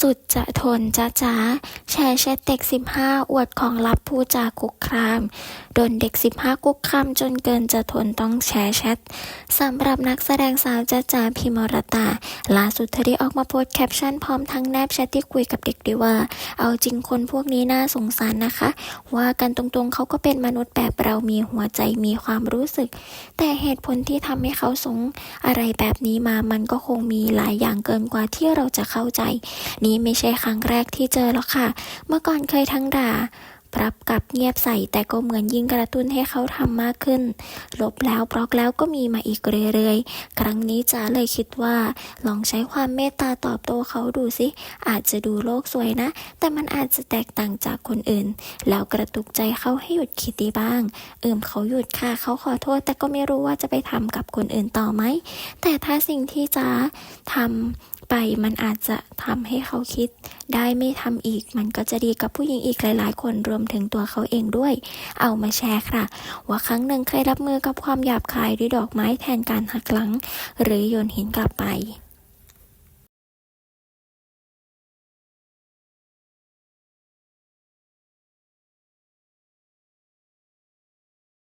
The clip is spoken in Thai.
สุดจะทนจ้าจ้าแชร์แชทเด็ก 15 อวดของลับผู้จาคุกคามโดนเด็ก 15 คุกคามจนเกินจะทนต้องแชร์แชทสำหรับนักแสดงสาวจ้าจ้าพิมรตาล่าสุดเธอได้ออกมาโพสแคปชั่นพร้อมทั้งแนบแชทที่คุยกับเด็กด้วยว่า เอาจริงคนพวกนี้น่าสงสารนะคะ ว่ากันตรงๆเขาก็เป็นมนุษย์แบบเรามีหัวใจมีความรู้สึก แต่เหตุผลที่ทำให้เขาสงอะไรแบบนี้มามันก็คงมีหลายอย่างเกินกว่าที่เราจะเข้าใจนี่ไม่ใช่ครั้งแรกที่เจอแล้วค่ะ เมื่อก่อนเคยทั้งด่าปรับกับเงียบใส่แต่ก็เหมือนยิ่งกระตุ้นให้เขาทำมากขึ้น ลบแล้วบล็อกแล้วก็มีมาอีกเรื่อยๆ ครั้งนี้จ๋าเลยคิดว่า ลองใช้ความเมตตาตอบโต้เขาดูสิ อาจจะดูโลกสวยนะ แต่มันอาจจะแตกต่างจากคนอื่น แล้วกระตุกใจเขาให้หยุดคิดดีบ้าง เอิมเขาหยุดค่ะ เขาขอโทษ แต่ก็ไม่รู้ว่าจะไปทำกับคนอื่นต่อไหม แต่ถ้าสิ่งที่จ๋าทำ ไปมันอาจจะทำให้เขาคิด ได้ไม่ทำอีก มันก็จะดีกับผู้หญิงอีกหลาย ๆ คนรวมถึงตัวเขาเองด้วย เอามาแชร์ค่ะ ว่าครั้งหนึ่งเคยรับมือกับความหยาบคายด้วยดอกไม้แทนการหักหลัง หรือโยนหินกลับไป